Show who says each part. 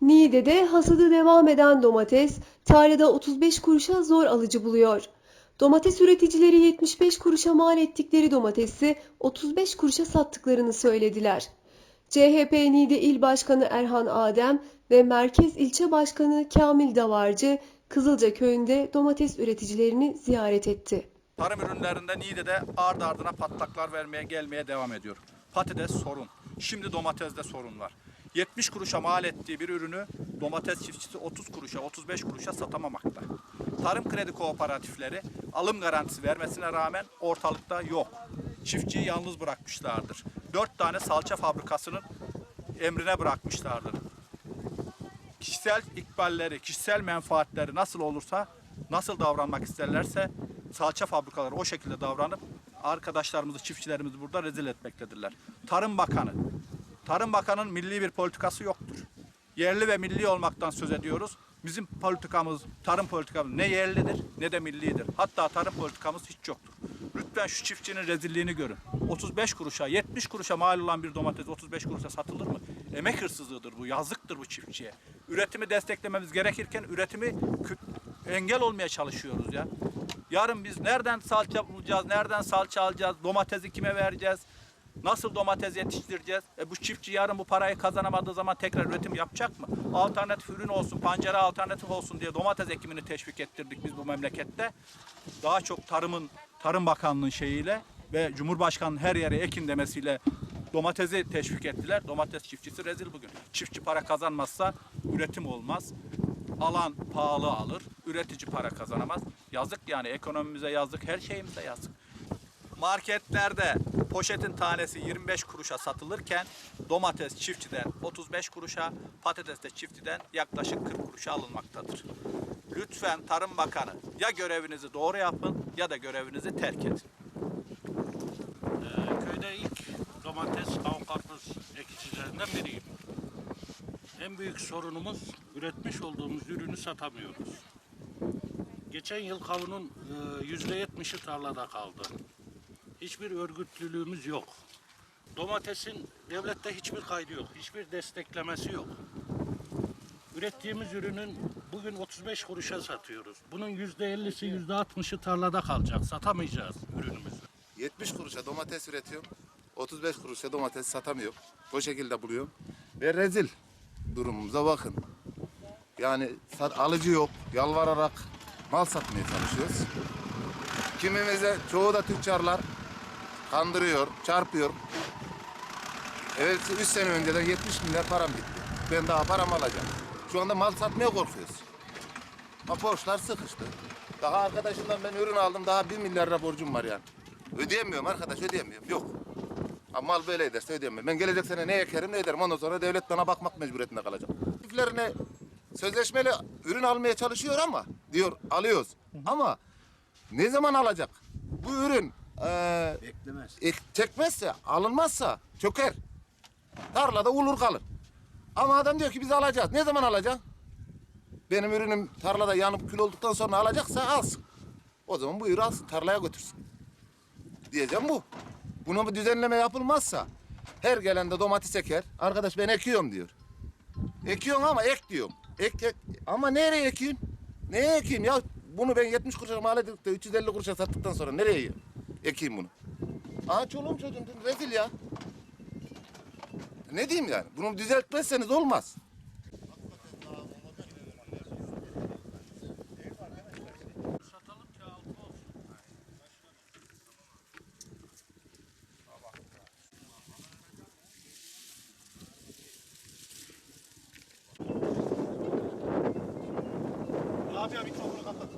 Speaker 1: Niğde'de hasadı devam eden domates tarlada 35 kuruşa zor alıcı buluyor. Domates üreticileri 75 kuruşa mal ettikleri domatesi 35 kuruşa sattıklarını söylediler. CHP Niğde İl Başkanı Erhan Adem ve Merkez İlçe Başkanı Kamil Davarcı Kızılca köyünde domates üreticilerini ziyaret etti.
Speaker 2: Tarım ürünlerinde Niğde'de ard ardına patlaklar vermeye gelmeye devam ediyor. Patates sorun. Şimdi domatesde sorun var. 70 kuruşa mal ettiği bir ürünü domates çiftçisi 30 kuruşa 35 kuruşa satamamakta. Tarım kredi kooperatifleri alım garantisi vermesine rağmen ortalıkta yok. Çiftçiyi yalnız bırakmışlardır. 4 tane salça fabrikasının emrine bırakmışlardır kişisel ikballeri, kişisel menfaatleri nasıl olursa, nasıl davranmak isterlerse salça fabrikaları o şekilde davranıp arkadaşlarımızı, çiftçilerimizi burada rezil etmektedirler. Tarım Bakanı, Tarım Bakanı'nın milli bir politikası yoktur. Yerli ve milli olmaktan söz ediyoruz. Bizim politikamız, tarım politikamız ne yerlidir ne de millidir. Hatta tarım politikamız hiç yoktur. Lütfen şu çiftçinin rezilliğini görün. 35 kuruşa, 70 kuruşa mal olan bir domates 35 kuruşa satılır mı? Emek hırsızlığıdır bu, yazıktır bu çiftçiye. Üretimi desteklememiz gerekirken üretimi engel olmaya çalışıyoruz ya. Yarın biz nereden salça bulacağız, nereden salça alacağız, domatesi kime vereceğiz, nasıl domates yetiştireceğiz? E bu çiftçi yarın bu parayı kazanamadığı zaman tekrar üretim yapacak mı? Alternatif ürün olsun, pancara alternatif olsun diye domates ekimini teşvik ettirdik biz bu memlekette. Daha çok tarımın, Tarım Bakanlığı'nın şeyiyle ve Cumhurbaşkanı'nın her yere ekin demesiyle domatesi teşvik ettiler. Domates çiftçisi rezil bugün. Çiftçi para kazanmazsa üretim olmaz. Alan pahalı alır, üretici para kazanamaz. Yazık yani ekonomimize yazık, her şeyimize yazık. Marketlerde poşetin tanesi 25 kuruşa satılırken domates çiftçiden 35 kuruşa, patates de çiftçiden yaklaşık 40 kuruşa alınmaktadır. Lütfen Tarım Bakanı ya görevinizi doğru yapın ya da görevinizi terk edin.
Speaker 3: Ee, köyde ilk domates, karpuz ekicilerinden biriyim. En büyük sorunumuz üretmiş olduğumuz ürünü satamıyoruz. Geçen yıl kavunun e, yüzde yetmişi tarlada kaldı. Hiçbir örgütlülüğümüz yok. Domatesin devlette hiçbir kaydı yok, hiçbir desteklemesi yok. Ürettiğimiz ürünün bugün 35 kuruşa satıyoruz. Bunun yüzde 50'si, yüzde 60'ı tarlada kalacak. Satamayacağız ürünümüzü.
Speaker 4: 70 kuruşa domates üretiyorum. 35 kuruşa domates satamıyorum. O şekilde buluyorum. Ve rezil durumumuza bakın. Yani alıcı yok. Yalvararak mal satmaya çalışıyoruz. Kimimize çoğu da tüccarlar kandırıyor, çarpıyor. Evet 3 sene önceden 70 milyar param gitti. Ben daha param alacağım. Şu anda mal satmaya korkuyoruz. Ha borçlar sıkıştı. Daha arkadaşımdan ben ürün aldım. Daha 1 milyar lira borcum var yani. Ödeyemiyorum arkadaş ödeyemiyorum. Yok. Ha, mal böyle ederse ödeyemiyorum. Ben gelecek sene ne ekerim ne ederim. Ondan sonra devlet bana bakmak mecburiyetinde kalacak. Çiftlerine sözleşmeli ürün almaya çalışıyor ama diyor alıyoruz. Ama ne zaman alacak? Bu ürün eee
Speaker 3: Beklemez.
Speaker 4: ek- çekmezse, alınmazsa çöker. Tarlada ulur kalır. Ama adam diyor ki biz alacağız. Ne zaman alacak? Benim ürünüm tarlada yanıp kül olduktan sonra alacaksa alsın. O zaman buyur alsın, tarlaya götürsün. Diyeceğim bu. Buna bir düzenleme yapılmazsa her gelen de domates eker. Arkadaş ben ekiyorum diyor. Ekiyorsun ama ek diyorum. Ek, ek. Ama nereye ekeyim? Neye ekeyim ya? Bunu ben 70 kuruşa mal edip de 350 kuruşa sattıktan sonra nereye ekeyim bunu? Aha çoluğum çocuğum rezil ya. Ne diyeyim yani? Bunu düzeltmezseniz olmaz.
Speaker 5: Abi ya mikrofonu kapat.